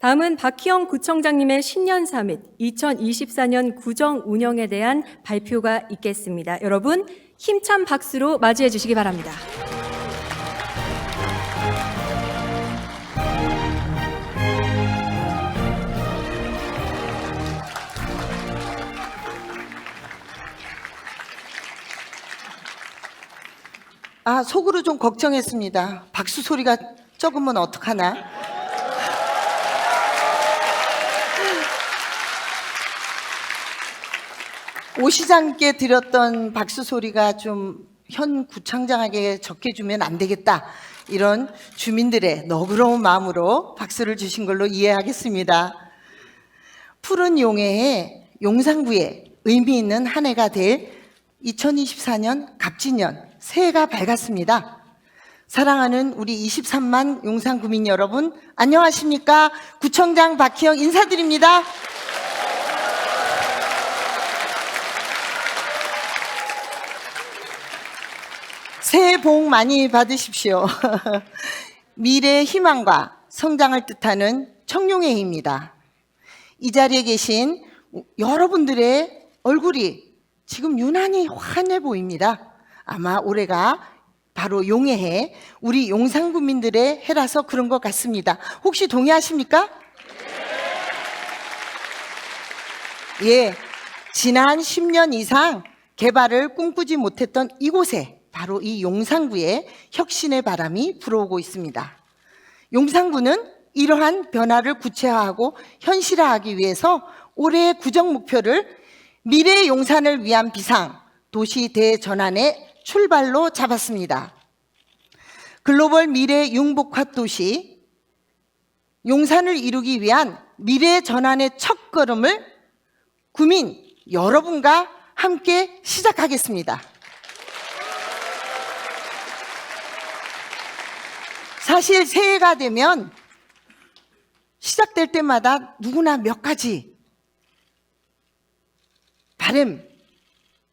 다음은 박희영 구청장님의 신년 사밋 2024년 구정 운영에 대한 발표가 있겠습니다. 여러분 힘찬 박수로 맞이해 주시기 바랍니다. 아, 속으로 좀 걱정했습니다. 박수 소리가 적으면 어떡하나? 오 시장께 드렸던 박수 소리가 좀 현 구청장에게 적해주면 안 되겠다. 이런 주민들의 너그러운 마음으로 박수를 주신 걸로 이해하겠습니다. 푸른 용해에 용산구에 의미 있는 한 해가 될 2024년 갑진년 새해가 밝았습니다. 사랑하는 우리 23만 용산구민 여러분 안녕하십니까? 구청장 박희영 인사드립니다. 새해 복 많이 받으십시오. 미래의 희망과 성장을 뜻하는 청룡회입니다. 이 자리에 계신 여러분들의 얼굴이 지금 유난히 환해 보입니다. 아마 올해가 바로 용해해 우리 용산구민들의 해라서 그런 것 같습니다. 혹시 동의하십니까? 예, 지난 10년 이상 개발을 꿈꾸지 못했던 이곳에 바로 이 용산구에 혁신의 바람이 불어오고 있습니다. 용산구는 이러한 변화를 구체화하고 현실화하기 위해서 올해의 구정 목표를 미래의 용산을 위한 비상 도시 대전환의 출발로 잡았습니다. 글로벌 미래 융복화 도시 용산을 이루기 위한 미래 전환의 첫 걸음을 구민 여러분과 함께 시작하겠습니다. 사실 새해가 되면 시작될 때마다 누구나 몇 가지 바램,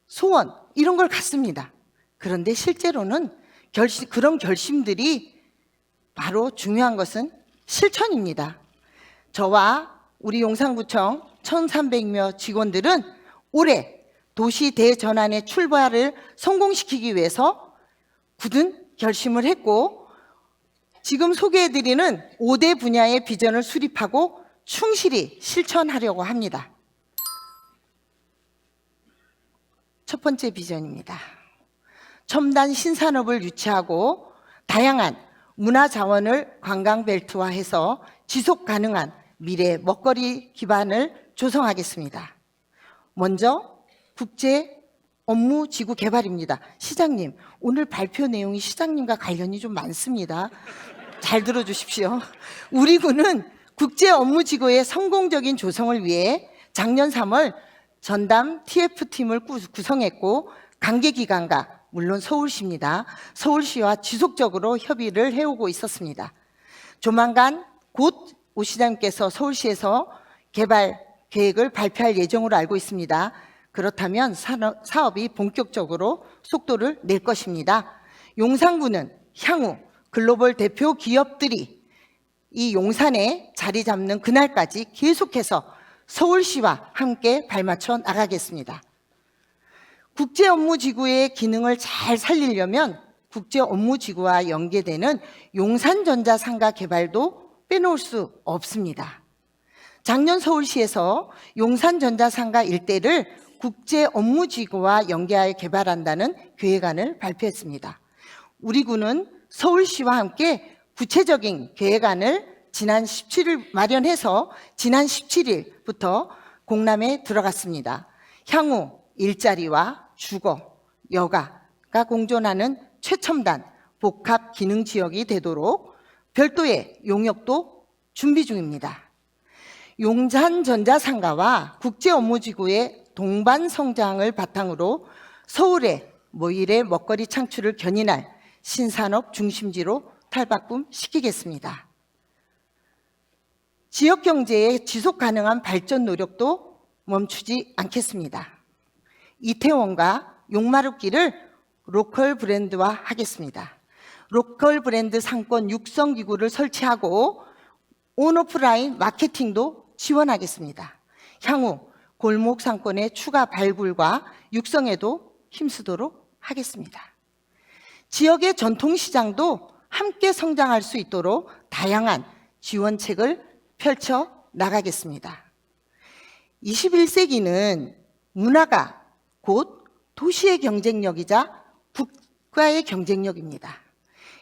소원 이런 걸 갖습니다. 그런데 실제로는 결심, 그런 결심들이 바로 중요한 것은 실천입니다. 저와 우리 용산구청 1,300여 직원들은 올해 도시 대전환의 출발을 성공시키기 위해서 굳은 결심을 했고 지금 소개해드리는 5대 분야의 비전을 수립하고 충실히 실천하려고 합니다. 첫 번째 비전입니다. 첨단 신산업을 유치하고 다양한 문화 자원을 관광 벨트화해서 지속 가능한 미래 먹거리 기반을 조성하겠습니다. 먼저 국제 업무 지구 개발입니다. 시장님, 오늘 발표 내용이 시장님과 관련이 좀 많습니다. 잘 들어주십시오. 우리 군은 국제 업무 지구의 성공적인 조성을 위해 작년 3월 전담 TF팀을 구성했고 관계기관과 물론 서울시입니다. 서울시와 지속적으로 협의를 해오고 있었습니다. 조만간 곧 오 시장님께서 서울시에서 개발 계획을 발표할 예정으로 알고 있습니다. 그렇다면 사업이 본격적으로 속도를 낼 것입니다. 용산구는 향후 글로벌 대표 기업들이 이 용산에 자리 잡는 그날까지 계속해서 서울시와 함께 발맞춰 나가겠습니다. 국제 업무 지구의 기능을 잘 살리려면 국제 업무 지구와 연계되는 용산전자 상가 개발도 빼놓을 수 없습니다. 작년 서울시에서 용산전자 상가 일대를 국제 업무 지구와 연계하여 개발한다는 계획안을 발표했습니다. 우리 군은 서울시와 함께 구체적인 계획안을 지난 17일 마련해서 지난 17일부터 공람에 들어갔습니다. 향후 일자리와 주거, 여가가 공존하는 최첨단 복합 기능 지역이 되도록 별도의 용역도 준비 중입니다. 용산 전자상가와 국제 업무지구의 동반 성장을 바탕으로 서울의 모일의 먹거리 창출을 견인할 신산업 중심지로 탈바꿈 시키겠습니다. 지역 경제의 지속 가능한 발전 노력도 멈추지 않겠습니다. 이태원과 용마루길을 로컬 브랜드화 하겠습니다. 로컬 브랜드 상권 육성 기구를 설치하고 온오프라인 마케팅도 지원하겠습니다. 향후 골목 상권의 추가 발굴과 육성에도 힘쓰도록 하겠습니다. 지역의 전통시장도 함께 성장할 수 있도록 다양한 지원책을 펼쳐 나가겠습니다. 21세기는 문화가 곧 도시의 경쟁력이자 국가의 경쟁력입니다.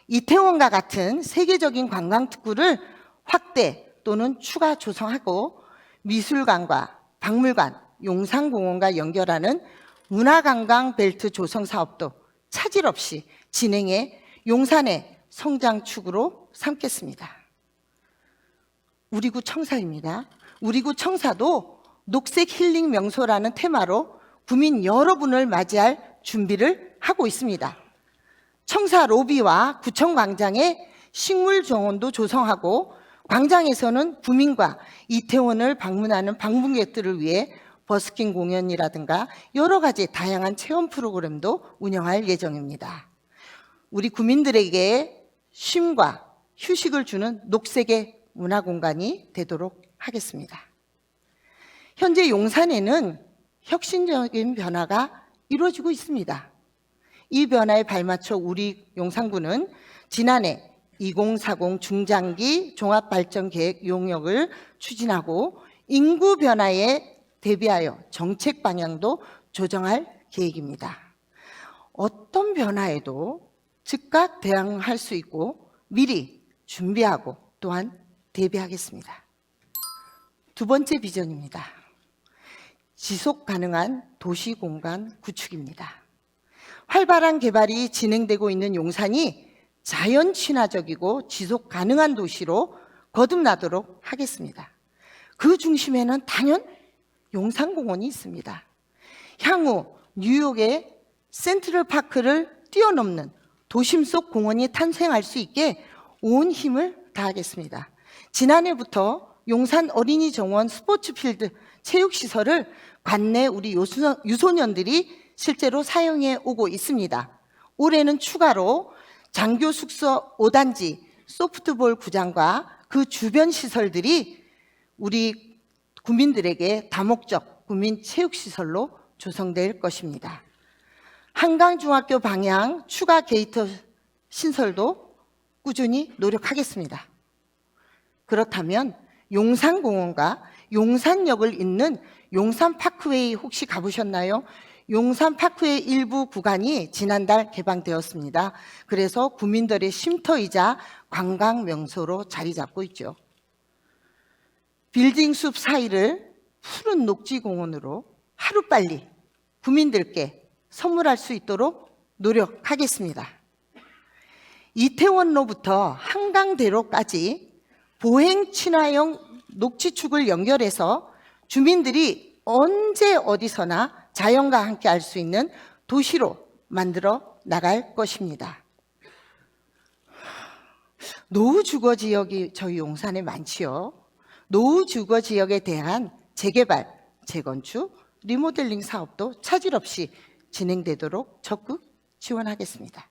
이태원과 같은 세계적인 관광 특구를 확대 또는 추가 조성하고 미술관과 박물관, 용산공원과 연결하는 문화관광 벨트 조성 사업도 차질 없이 진행해 용산의 성장축으로 삼겠습니다. 우리구 청사입니다. 우리구 청사도 녹색 힐링 명소라는 테마로 구민 여러분을 맞이할 준비를 하고 있습니다. 청사 로비와 구청 광장에 식물 정원도 조성하고 광장에서는 구민과 이태원을 방문하는 방문객들을 위해 버스킹 공연이라든가 여러 가지 다양한 체험 프로그램도 운영할 예정입니다. 우리 구민들에게 쉼과 휴식을 주는 녹색의 문화 공간이 되도록 하겠습니다. 현재 용산에는 혁신적인 변화가 이루어지고 있습니다. 이 변화에 발맞춰 우리 용산구는 지난해 2040 중장기 종합발전계획 용역을 추진하고 인구 변화에 대비하여 정책 방향도 조정할 계획입니다. 어떤 변화에도 즉각 대응할 수 있고 미리 준비하고 또한 대비하겠습니다. 두 번째 비전입니다. 지속 가능한 도시 공간 구축입니다. 활발한 개발이 진행되고 있는 용산이 자연 친화적이고 지속 가능한 도시로 거듭나도록 하겠습니다. 그 중심에는 단연 용산공원이 있습니다. 향후 뉴욕의 센트럴 파크를 뛰어넘는 도심 속 공원이 탄생할 수 있게 온 힘을 다하겠습니다. 지난해부터 용산 어린이 정원 스포츠 필드 체육 시설을 관내 우리 유소- 유소년들이 실제로 사용해 오고 있습니다. 올해는 추가로 장교 숙소 5단지 소프트볼 구장과 그 주변 시설들이 우리 국민들에게 다목적 국민 체육 시설로 조성될 것입니다. 한강중학교 방향 추가 게이트 신설도 꾸준히 노력하겠습니다. 그렇다면 용산공원과 용산역을 잇는 용산파크웨이 혹시 가보셨나요? 용산파크웨이 일부 구간이 지난달 개방되었습니다. 그래서 구민들의 쉼터이자 관광 명소로 자리 잡고 있죠. 빌딩 숲 사이를 푸른 녹지공원으로 하루빨리 구민들께 선물할 수 있도록 노력하겠습니다. 이태원로부터 한강대로까지 보행 친화형 녹지축을 연결해서 주민들이 언제 어디서나 자연과 함께 할 수 있는 도시로 만들어 나갈 것입니다. 노후 주거 지역이 저희 용산에 많지요. 노후 주거 지역에 대한 재개발, 재건축, 리모델링 사업도 차질 없이 진행되도록 적극 지원하겠습니다.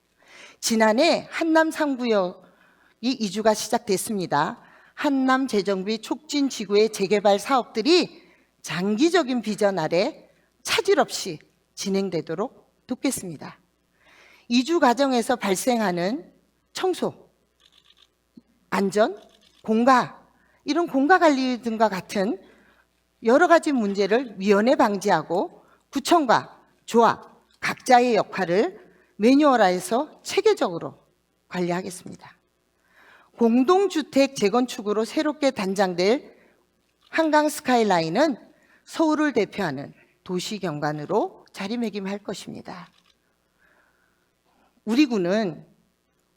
지난해 한남 3구역이 이주가 시작됐습니다. 한남 재정비 촉진 지구의 재개발 사업들이 장기적인 비전 아래 차질 없이 진행되도록 돕겠습니다. 이주 과정에서 발생하는 청소, 안전, 공가, 이런 공가 관리 등과 같은 여러 가지 문제를 미연에 방지하고 구청과 조합, 각자의 역할을 매뉴얼화해서 체계적으로 관리하겠습니다. 공동주택 재건축으로 새롭게 단장될 한강 스카이라인은 서울을 대표하는 도시 경관으로 자리매김할 것입니다. 우리 구는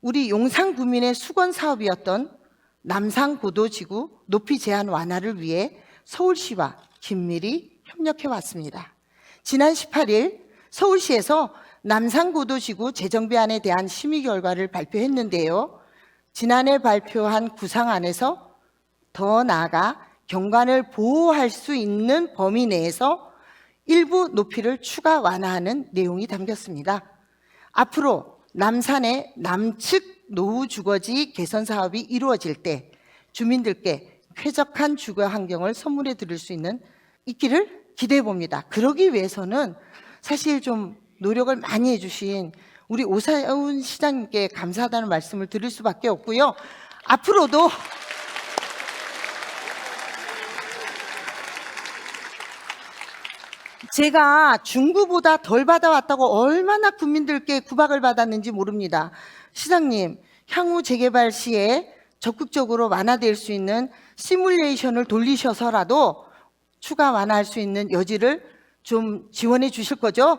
우리 용산 구민의 수건 사업이었던 남상 고도 지구 높이 제한 완화를 위해 서울시와 긴밀히 협력해 왔습니다. 지난 18일 서울시에서 남산고도지구 재정비안에 대한 심의 결과를 발표했는데요. 지난해 발표한 구상안에서 더 나아가 경관을 보호할 수 있는 범위 내에서 일부 높이를 추가 완화하는 내용이 담겼습니다. 앞으로 남산의 남측 노후 주거지 개선 사업이 이루어질 때 주민들께 쾌적한 주거 환경을 선물해 드릴 수 있는 있기를 기대해 봅니다. 그러기 위해서는 사실 좀 노력을 많이 해주신 우리 오사훈 시장님께 감사하다는 말씀을 드릴 수밖에 없고요. 앞으로도 제가 중구보다 덜 받아왔다고 얼마나 국민들께 구박을 받았는지 모릅니다. 시장님, 향후 재개발 시에 적극적으로 완화될 수 있는 시뮬레이션을 돌리셔서라도 추가 완화할 수 있는 여지를 좀 지원해 주실 거죠?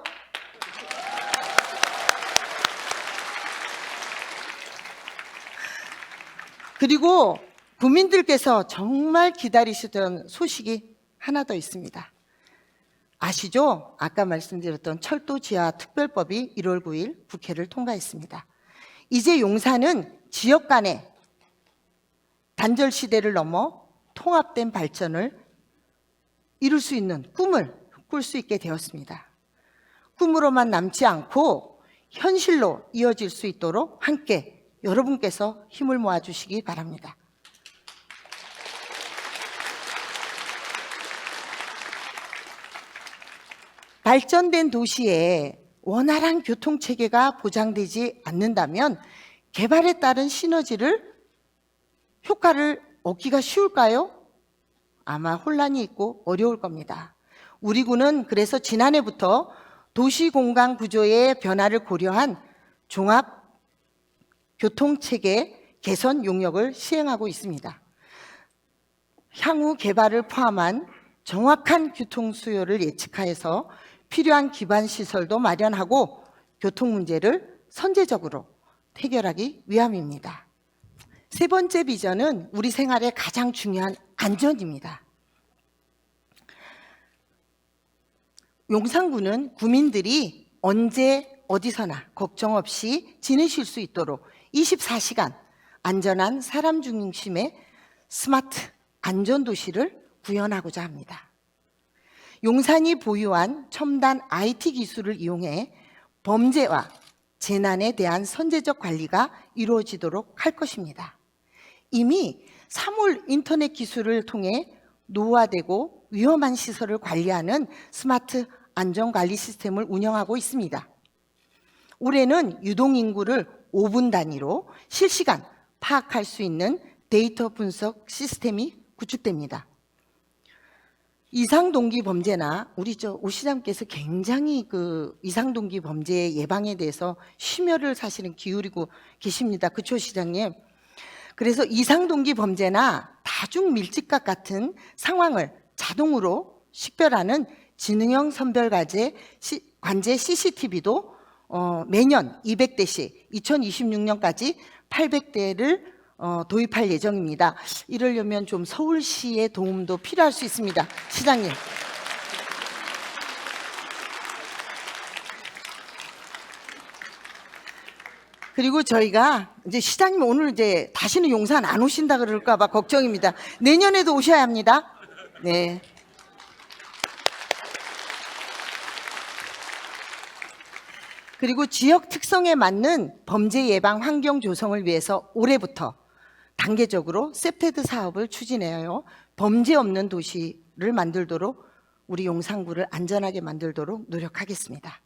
그리고 국민들께서 정말 기다리시던 소식이 하나 더 있습니다. 아시죠? 아까 말씀드렸던 철도 지하 특별법이 1월 9일 국회를 통과했습니다. 이제 용산은 지역 간의 단절 시대를 넘어 통합된 발전을 이룰 수 있는 꿈을 꿀 수 있게 되었습니다. 꿈으로만 남지 않고 현실로 이어질 수 있도록 함께 여러분께서 힘을 모아 주시기 바랍니다. 발전된 도시에 원활한 교통 체계가 보장되지 않는다면 개발에 따른 시너지를 효과를 얻기가 쉬울까요? 아마 혼란이 있고 어려울 겁니다. 우리 군은 그래서 지난해부터 도시 공간 구조의 변화를 고려한 종합 교통 체계 개선 용역을 시행하고 있습니다. 향후 개발을 포함한 정확한 교통 수요를 예측하여서 필요한 기반 시설도 마련하고 교통 문제를 선제적으로 해결하기 위함입니다. 세 번째 비전은 우리 생활의 가장 중요한 안전입니다. 용산구는 구민들이 언제 어디서나 걱정 없이 지내실 수 있도록 24시간 안전한 사람 중심의 스마트 안전 도시를 구현하고자 합니다. 용산이 보유한 첨단 IT 기술을 이용해 범죄와 재난에 대한 선제적 관리가 이루어지도록 할 것입니다. 이미 사물 인터넷 기술을 통해 노후화되고 위험한 시설을 관리하는 스마트 안전관리 시스템을 운영하고 있습니다. 올해는 유동인구를 5분 단위로 실시간 파악할 수 있는 데이터 분석 시스템이 구축됩니다. 이상 동기 범죄나 우리 저 오 시장께서 굉장히 그 이상 동기 범죄 예방에 대해서 심혈을 사실은 기울이고 계십니다. 그쵸 시장님? 그래서 이상동기 범죄나 다중 밀집각 같은 상황을 자동으로 식별하는 지능형 선별과제 시- 관제 CCTV도 어, 매년 200대씩 2026년까지 800대를 어, 도입할 예정입니다. 이러려면 좀 서울시의 도움도 필요할 수 있습니다. 시장님. 그리고 저희가 이제 시장님 오늘 이제 다시는 용산 안 오신다 그럴까봐 걱정입니다. 내년에도 오셔야 합니다. 네. 그리고 지역 특성에 맞는 범죄 예방 환경 조성을 위해서 올해부터 단계적으로 세프테드 사업을 추진해요. 범죄 없는 도시를 만들도록 우리 용산구를 안전하게 만들도록 노력하겠습니다.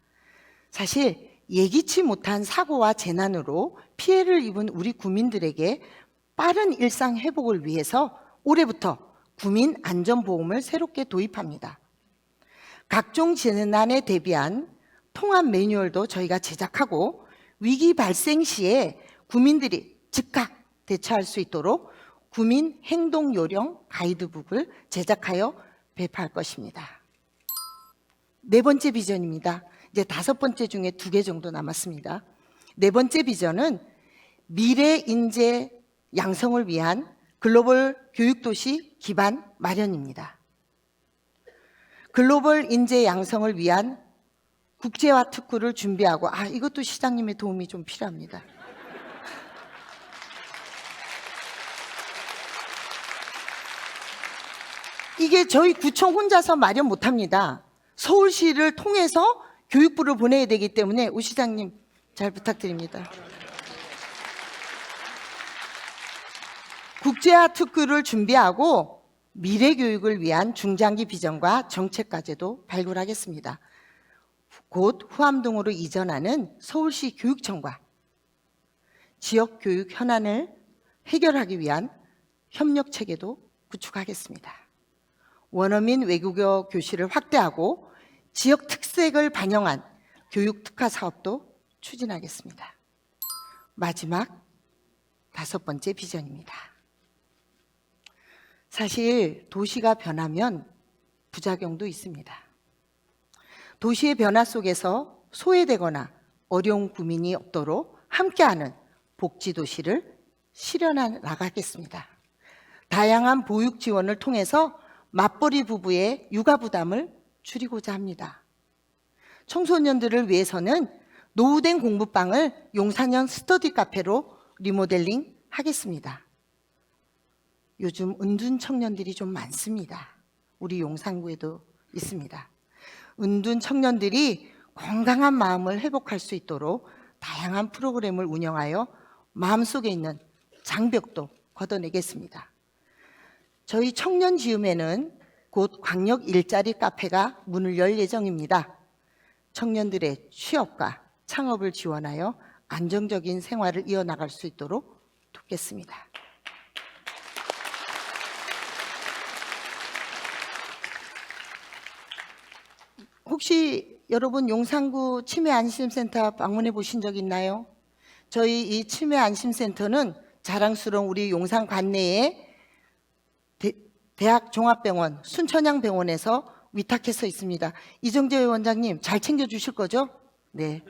사실 예기치 못한 사고와 재난으로 피해를 입은 우리 구민들에게 빠른 일상 회복을 위해서 올해부터 구민 안전보험을 새롭게 도입합니다. 각종 재난에 대비한 통합 매뉴얼도 저희가 제작하고 위기 발생 시에 구민들이 즉각 대처할 수 있도록 구민 행동 요령 가이드북을 제작하여 배포할 것입니다. 네 번째 비전입니다. 이제 다섯 번째 중에 두 개 정도 남았습니다. 네 번째 비전은 미래 인재 양성을 위한 글로벌 교육도시 기반 마련입니다. 글로벌 인재 양성을 위한 국제화 특구를 준비하고 아 이것도 시장님의 도움이 좀 필요합니다. 이게 저희 구청 혼자서 마련 못 합니다. 서울시를 통해서 교육부를 보내야 되기 때문에 우 시장님 잘 부탁드립니다. 국제화 특구를 준비하고 미래 교육을 위한 중장기 비전과 정책까지도 발굴하겠습니다. 곧 후암동으로 이전하는 서울시 교육청과 지역 교육 현안을 해결하기 위한 협력 체계도 구축하겠습니다. 원어민 외국어 교실을 확대하고 지역 특색을 반영한 교육 특화 사업도 추진하겠습니다. 마지막 다섯 번째 비전입니다. 사실 도시가 변하면 부작용도 있습니다. 도시의 변화 속에서 소외되거나 어려운 구민이 없도록 함께하는 복지 도시를 실현해 나가겠습니다. 다양한 보육 지원을 통해서 맞벌이 부부의 육아 부담을 줄이고자 합니다. 청소년들을 위해서는 노후된 공부방을 용산형 스터디 카페로 리모델링 하겠습니다. 요즘 은둔 청년들이 좀 많습니다. 우리 용산구에도 있습니다. 은둔 청년들이 건강한 마음을 회복할 수 있도록 다양한 프로그램을 운영하여 마음속에 있는 장벽도 걷어내겠습니다. 저희 청년 지음에는 곧 광역 일자리 카페가 문을 열 예정입니다. 청년들의 취업과 창업을 지원하여 안정적인 생활을 이어나갈 수 있도록 돕겠습니다. 혹시 여러분 용산구 치매 안심센터 방문해 보신 적 있나요? 저희 이 치매 안심센터는 자랑스러운 우리 용산 관내에 대, 대학 종합병원 순천향병원에서 위탁해서 있습니다. 이정재 원장님 잘 챙겨 주실 거죠? 네.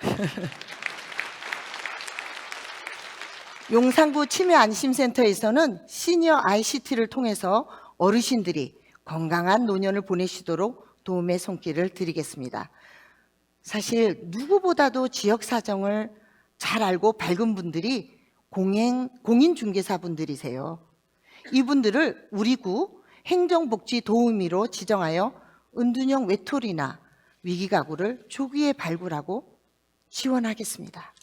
용산구 치매 안심센터에서는 시니어 ICT를 통해서 어르신들이 건강한 노년을 보내시도록 도움의 손길을 드리겠습니다. 사실 누구보다도 지역 사정을 잘 알고 밝은 분들이 공행, 공인중개사분들이세요. 이분들을 우리 구 행정복지 도우미로 지정하여 은둔형 외톨이나 위기 가구를 조기에 발굴하고 지원하겠습니다.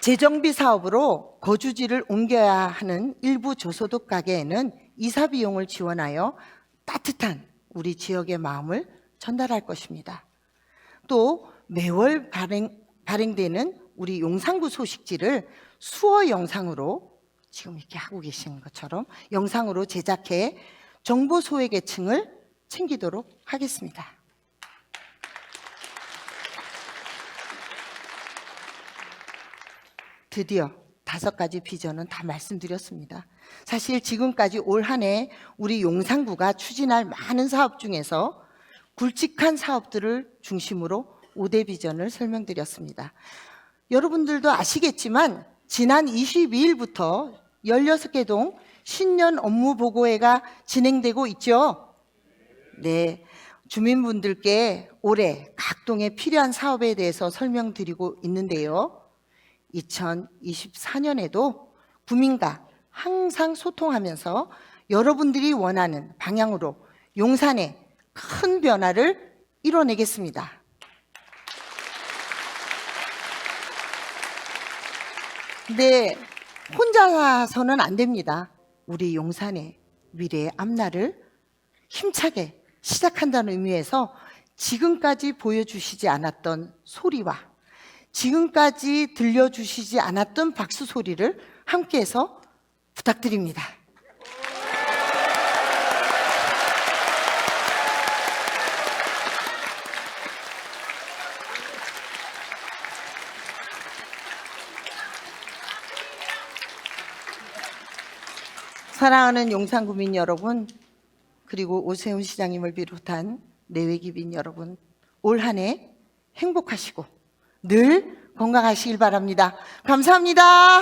재정비 사업으로 거주지를 옮겨야 하는 일부 저소득 가게에는 이사 비용을 지원하여 따뜻한 우리 지역의 마음을 전달할 것입니다. 또 매월 발행, 발행되는 우리 용산구 소식지를 수어 영상으로 지금 이렇게 하고 계신 것처럼 영상으로 제작해 정보 소외계층을 챙기도록 하겠습니다. 드디어 다섯 가지 비전은 다 말씀드렸습니다. 사실 지금까지 올 한 해 우리 용산구가 추진할 많은 사업 중에서 굵직한 사업들을 중심으로 5대 비전을 설명드렸습니다. 여러분들도 아시겠지만 지난 22일부터 16개 동 신년 업무 보고회가 진행되고 있죠. 네. 주민분들께 올해 각 동에 필요한 사업에 대해서 설명드리고 있는데요. 2024년에도 구민과 항상 소통하면서 여러분들이 원하는 방향으로 용산에 큰 변화를 이뤄내겠습니다. 근데 혼자서는 안 됩니다. 우리 용산의 미래의 앞날을 힘차게 시작한다는 의미에서 지금까지 보여주시지 않았던 소리와 지금까지 들려주시지 않았던 박수 소리를 함께해서 부탁드립니다. 사랑하는 용산구민 여러분, 그리고 오세훈 시장님을 비롯한 내외기민 여러분, 올 한 해 행복하시고 늘 건강하시길 바랍니다. 감사합니다.